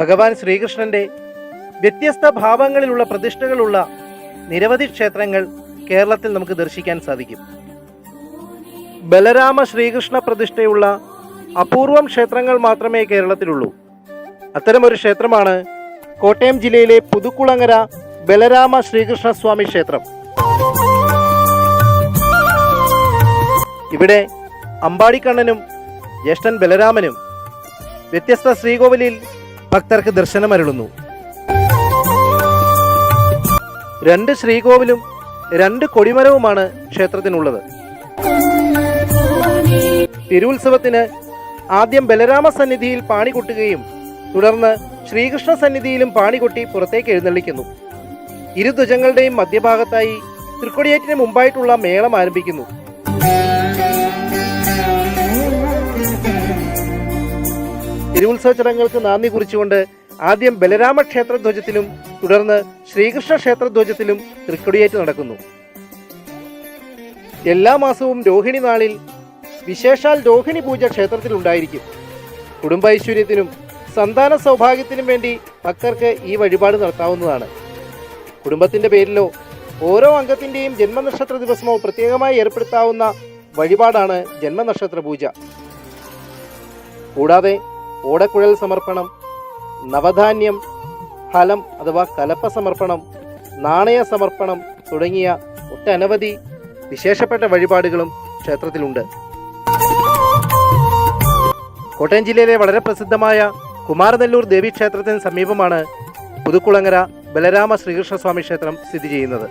ഭഗവാൻ ശ്രീകൃഷ്ണന്റെ വ്യത്യസ്ത ഭാവങ്ങളിലുള്ള പ്രതിഷ്ഠകളുള്ള നിരവധി ക്ഷേത്രങ്ങൾ കേരളത്തിൽ നമുക്ക് ദർശിക്കാൻ സാധിക്കും. ബലരാമ ശ്രീകൃഷ്ണ പ്രതിഷ്ഠയുള്ള അപൂർവം ക്ഷേത്രങ്ങൾ മാത്രമേ കേരളത്തിലുള്ളൂ. അത്തരമൊരു ക്ഷേത്രമാണ് കോട്ടയം ജില്ലയിലെ പുതുക്കുളങ്ങര ബലരാമ ശ്രീകൃഷ്ണ സ്വാമി ക്ഷേത്രം. ഇവിടെ അമ്പാടിക്കണ്ണനും ജ്യേഷ്ഠൻ ബലരാമനും വ്യത്യസ്ത ശ്രീകോവിലിൽ ഭക്തർക്ക് ദർശനമരുളുന്നു. രണ്ട് ശ്രീകോവിലും രണ്ട് കൊടിമരവുമാണ് ക്ഷേത്രത്തിനുള്ളത്. തിരുവുത്സവത്തിന് ആദ്യം ബലരാമ സന്നിധിയിൽ പാണി കൊട്ടുകയും തുടർന്ന് ശ്രീകൃഷ്ണ സന്നിധിയിലും പാണി കൊട്ടി പുറത്തേക്ക് എഴുന്നള്ളിക്കുന്നു. ഇരുധ്വജങ്ങളുടെയും മധ്യഭാഗത്തായി തൃക്കൊടിയേറ്റിന് മുമ്പായിട്ടുള്ള മേളം ആരംഭിക്കുന്നു. തിരുവുത്സവ ചടങ്ങുകൾക്ക് നാന്ദി കുറിച്ചുകൊണ്ട് ആദ്യം ബലരാമ ക്ഷേത്ര ധ്വജത്തിലും തുടർന്ന് ശ്രീകൃഷ്ണ ക്ഷേത്ര ധ്വജത്തിലും തൃക്കൊടിയേറ്റ് നടക്കുന്നു. എല്ലാ മാസവും രോഹിണി നാളിൽ വിശേഷാൽ രോഹിണി പൂജ ക്ഷേത്രത്തിൽ ഉണ്ടായിരിക്കും. കുടുംബ ഐശ്വര്യത്തിനും സന്താന സൗഭാഗ്യത്തിനും വേണ്ടി ഭക്തർക്ക് ഈ വഴിപാട് നടത്താവുന്നതാണ്. കുടുംബത്തിന്റെ പേരിലോ ഓരോ അംഗത്തിന്റെയും ജന്മനക്ഷത്ര ദിവസമോ പ്രത്യേകമായി ഏർപ്പെടുത്താവുന്ന വഴിപാടാണ് ജന്മനക്ഷത്ര പൂജ. കൂടാതെ ഓടക്കുഴൽ സമർപ്പണം നവധാന്യം ഫലം അഥവാ കലപ്പ സമർപ്പണം നാണയ സമർപ്പണം തുടങ്ങിയ ഒട്ടനവധി വിശേഷപ്പെട്ട വഴിപാടുകളും ക്ഷേത്രത്തിലുണ്ട്. കോട്ടയം ജില്ലയിലെ വളരെ പ്രസിദ്ധമായ കുമാരനെല്ലൂർ ദേവീക്ഷേത്രത്തിന് സമീപമാണ് പുതുക്കുളങ്ങര ബലരാമ ശ്രീകൃഷ്ണസ്വാമി ക്ഷേത്രം സ്ഥിതി ചെയ്യുന്നത്.